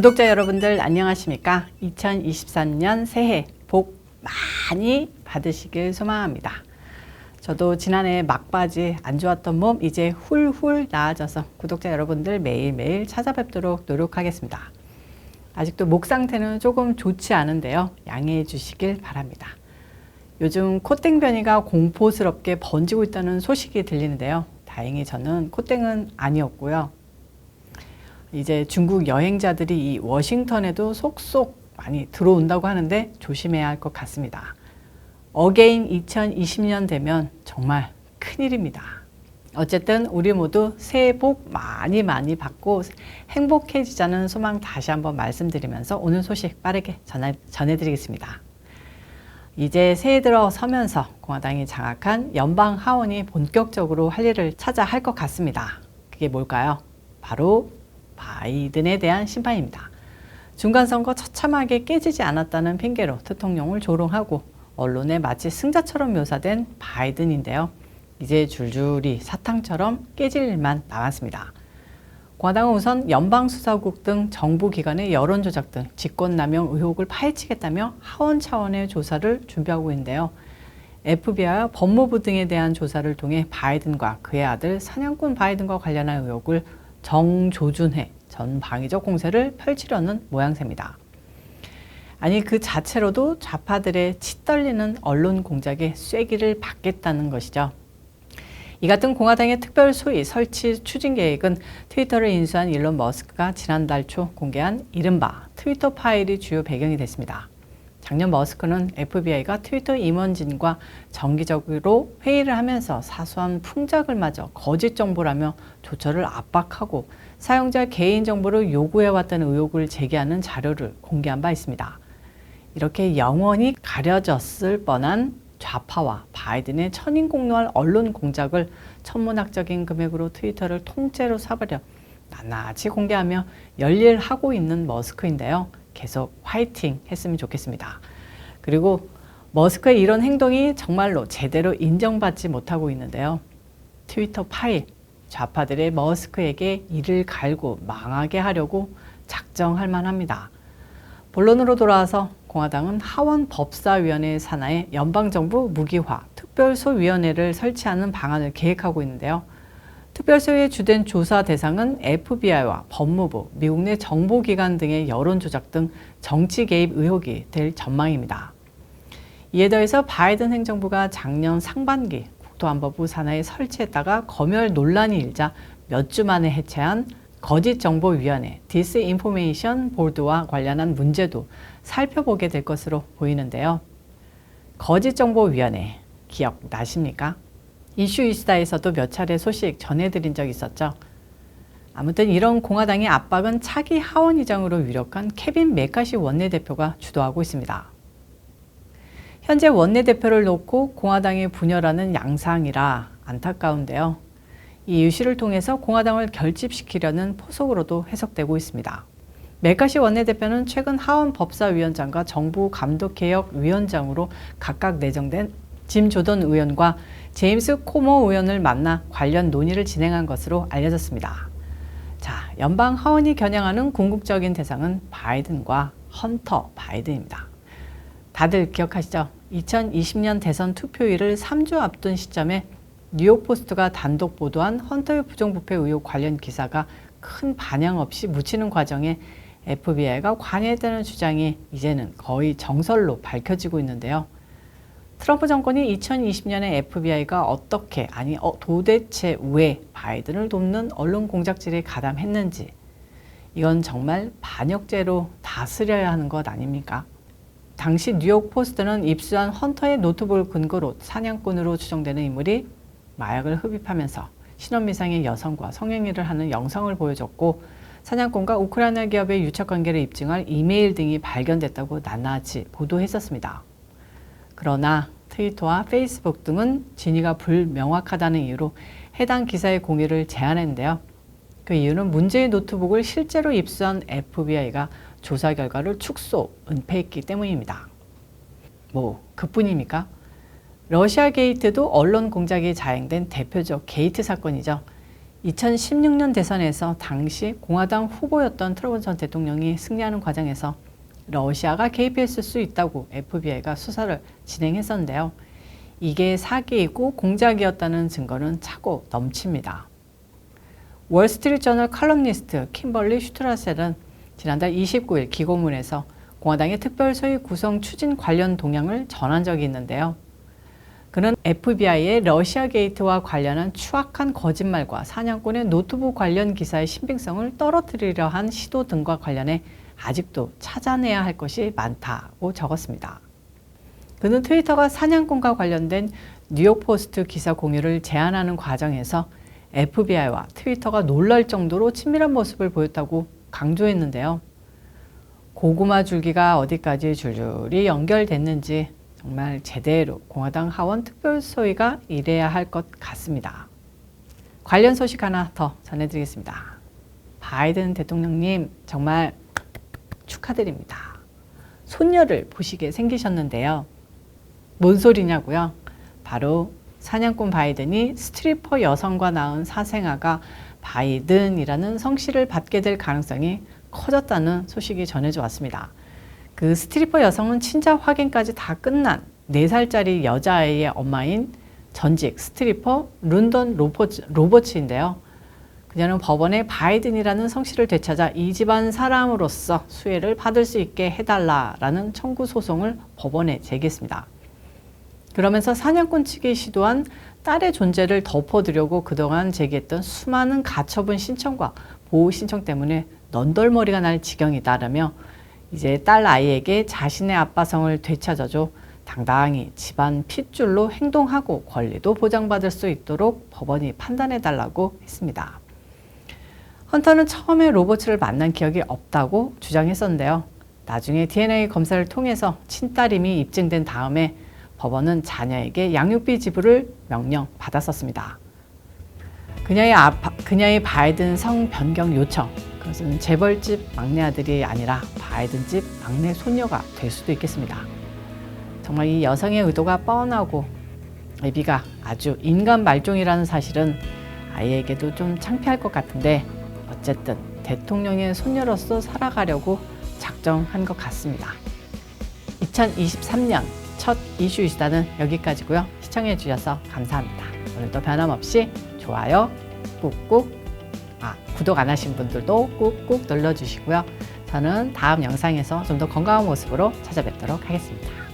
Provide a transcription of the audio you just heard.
구독자 여러분들 안녕하십니까? 2023년 새해 복 많이 받으시길 소망합니다. 저도 지난해 막바지 안 좋았던 몸 이제 훌훌 나아져서 구독자 여러분들 매일매일 찾아뵙도록 노력하겠습니다. 아직도 목 상태는 조금 좋지 않은데요. 양해해 주시길 바랍니다. 요즘 콧땡 변이가 공포스럽게 번지고 있다는 소식이 들리는데요. 다행히 저는 콧땡은 아니었고요. 이제 중국 여행자들이 이 워싱턴에도 속속 많이 들어온다고 하는데 조심해야 할 것 같습니다. 어게인 2020년 되면 정말 큰일입니다. 어쨌든 우리 모두 새해 복 많이 많이 받고 행복해지자는 소망 다시 한번 말씀드리면서 오늘 소식 빠르게 전해, 전해드리겠습니다. 이제 새해 들어 서면서 공화당이 장악한 연방 하원이 본격적으로 할 일을 찾아 할 것 같습니다. 그게 뭘까요? 바로 바이든에 대한 심판입니다. 중간선거 처참하게 깨지지 않았다는 핑계로 대통령을 조롱하고 언론에 마치 승자처럼 묘사된 바이든인데요. 이제 줄줄이 사탕처럼 깨질 일만 남았습니다. 공화당은 우선 연방수사국 등 정부기관의 여론조작 등 직권남용 의혹을 파헤치겠다며 하원 차원의 조사를 준비하고 있는데요. FBI와 법무부 등에 대한 조사를 통해 바이든과 그의 아들 사냥꾼 바이든과 관련한 의혹을 정조준회 전 방위적 공세를 펼치려는 모양새입니다. 아니 그 자체로도 좌파들의 치떨리는 언론 공작에 쐐기를 받겠다는 것이죠. 이 같은 공화당의 특별 소위 설치 추진 계획은 트위터를 인수한 일론 머스크가 지난달 초 공개한 이른바 트위터 파일이 주요 배경이 됐습니다. 작년 머스크는 FBI가 트위터 임원진과 정기적으로 회의를 하면서 사소한 풍작을 맞아 거짓 정보라며 조처를 압박하고 사용자 개인 정보를 요구해왔다는 의혹을 제기하는 자료를 공개한 바 있습니다. 이렇게 영원히 가려졌을 뻔한 좌파와 바이든의 천인공노할 언론 공작을 천문학적인 금액으로 트위터를 통째로 사버려 낱낱이 공개하며 열일하고 있는 머스크인데요. 계속 화이팅 했으면 좋겠습니다. 그리고 머스크의 이런 행동이 정말로 제대로 인정받지 못하고 있는데요. 트위터 파일, 좌파들의 머스크에게 이를 갈고 망하게 하려고 작정할 만합니다. 본론으로 돌아와서 공화당은 하원 법사위원회 산하에 연방정부 무기화 특별소위원회를 설치하는 방안을 계획하고 있는데요. 특별소의 주된 조사 대상은 FBI와 법무부, 미국 내 정보기관 등의 여론조작 등 정치 개입 의혹이 될 전망입니다. 이에 더해서 바이든 행정부가 작년 상반기 국토안보부 산하에 설치했다가 검열 논란이 일자 몇 주 만에 해체한 거짓정보위원회 디스인포메이션 보드와 관련한 문제도 살펴보게 될 것으로 보이는데요. 거짓정보위원회 기억나십니까? 이슈 이스타에서도 몇 차례 소식 전해드린 적 있었죠. 아무튼 이런 공화당의 압박은 차기 하원 의장으로 유력한 케빈 메카시 원내대표가 주도하고 있습니다. 현재 원내대표를 놓고 공화당이 분열하는 양상이라 안타까운데요. 이 이슈를 통해서 공화당을 결집시키려는 포석으로도 해석되고 있습니다. 메카시 원내대표는 최근 하원 법사위원장과 정부 감독개혁위원장으로 각각 내정된 짐 조던 의원과 제임스 코모 의원을 만나 관련 논의를 진행한 것으로 알려졌습니다. 자, 연방 하원이 겨냥하는 궁극적인 대상은 바이든과 헌터 바이든입니다. 다들 기억하시죠? 2020년 대선 투표일을 3주 앞둔 시점에 뉴욕포스트가 단독 보도한 헌터의 부정부패 의혹 관련 기사가 큰 반향 없이 묻히는 과정에 FBI가 관여했다는 주장이 이제는 거의 정설로 밝혀지고 있는데요. 트럼프 정권이 2020년에 FBI가 어떻게 아니 어, 도대체 왜 바이든을 돕는 언론 공작질에 가담했는지 이건 정말 반역죄로 다스려야 하는 것 아닙니까? 당시 뉴욕 포스트는 입수한 헌터의 노트북을 근거로 사냥꾼으로 추정되는 인물이 마약을 흡입하면서 신원미상의 여성과 성행위를 하는 영상을 보여줬고 사냥꾼과 우크라이나 기업의 유착 관계를 입증할 이메일 등이 발견됐다고 낱낱이 보도했었습니다. 그러나 트위터와 페이스북 등은 진위가 불명확하다는 이유로 해당 기사의 공유를 제한했는데요. 그 이유는 문제의 노트북을 실제로 입수한 FBI가 조사 결과를 축소, 은폐했기 때문입니다. 뭐 그뿐입니까? 러시아 게이트도 언론 공작이 자행된 대표적 게이트 사건이죠. 2016년 대선에서 당시 공화당 후보였던 트럼프 전 대통령이 승리하는 과정에서 러시아가 개입했을 수 있다고 FBI가 수사를 진행했었는데요. 이게 사기이고 공작이었다는 증거는 차고 넘칩니다. 월스트리트저널 칼럼니스트 킴벌리 슈트라셀은 지난달 29일 기고문에서 공화당의 특별소위 구성 추진 관련 동향을 전한 적이 있는데요. 그는 FBI의 러시아 게이트와 관련한 추악한 거짓말과 사냥꾼의 노트북 관련 기사의 신빙성을 떨어뜨리려 한 시도 등과 관련해 아직도 찾아내야 할 것이 많다고 적었습니다. 그는 트위터가 사냥꾼과 관련된 뉴욕포스트 기사 공유를 제안하는 과정에서 FBI와 트위터가 놀랄 정도로 친밀한 모습을 보였다고 강조했는데요. 고구마 줄기가 어디까지 줄줄이 연결됐는지 정말 제대로 공화당 하원 특별소위가 일해야 할 것 같습니다. 관련 소식 하나 더 전해드리겠습니다. 바이든 대통령님 정말 축하드립니다. 손녀를 보시게 생기셨는데요. 뭔 소리냐고요? 바로 사냥꾼 바이든이 스트리퍼 여성과 낳은 사생아가 바이든이라는 성씨를 받게 될 가능성이 커졌다는 소식이 전해져 왔습니다. 그 스트리퍼 여성은 친자 확인까지 다 끝난 4살짜리 여자아이의 엄마인 전직 스트리퍼 룬던 로버츠, 로버츠인데요. 그녀는 법원에 바이든이라는 성씨를 되찾아 이 집안 사람으로서 수혜를 받을 수 있게 해달라라는 청구 소송을 법원에 제기했습니다. 그러면서 사냥꾼 측이 시도한 딸의 존재를 덮어두려고 그동안 제기했던 수많은 가처분 신청과 보호 신청 때문에 넌덜머리가 날 지경이다라며 이제 딸 아이에게 자신의 아빠성을 되찾아줘 당당히 집안 핏줄로 행동하고 권리도 보장받을 수 있도록 법원이 판단해달라고 했습니다. 헌터는 처음에 로버츠를 만난 기억이 없다고 주장했었는데요. 나중에 DNA 검사를 통해서 친딸임이 입증된 다음에 법원은 자녀에게 양육비 지불을 명령받았었습니다. 그녀의, 아파, 그녀의 바이든 성 변경 요청, 그것은 재벌집 막내 아들이 아니라 바이든 집 막내 손녀가 될 수도 있겠습니다. 정말 이 여성의 의도가 뻔하고 애비가 아주 인간 말종이라는 사실은 아이에게도 좀 창피할 것 같은데 어쨌든 대통령의 손녀로서 살아가려고 작정한 것 같습니다. 2023년 첫 이슈 이슈다는 여기까지고요. 시청해 주셔서 감사합니다. 오늘도 변함없이 좋아요 꾹꾹 아, 구독 안 하신 분들도 꾹꾹 눌러주시고요. 저는 다음 영상에서 좀 더 건강한 모습으로 찾아뵙도록 하겠습니다.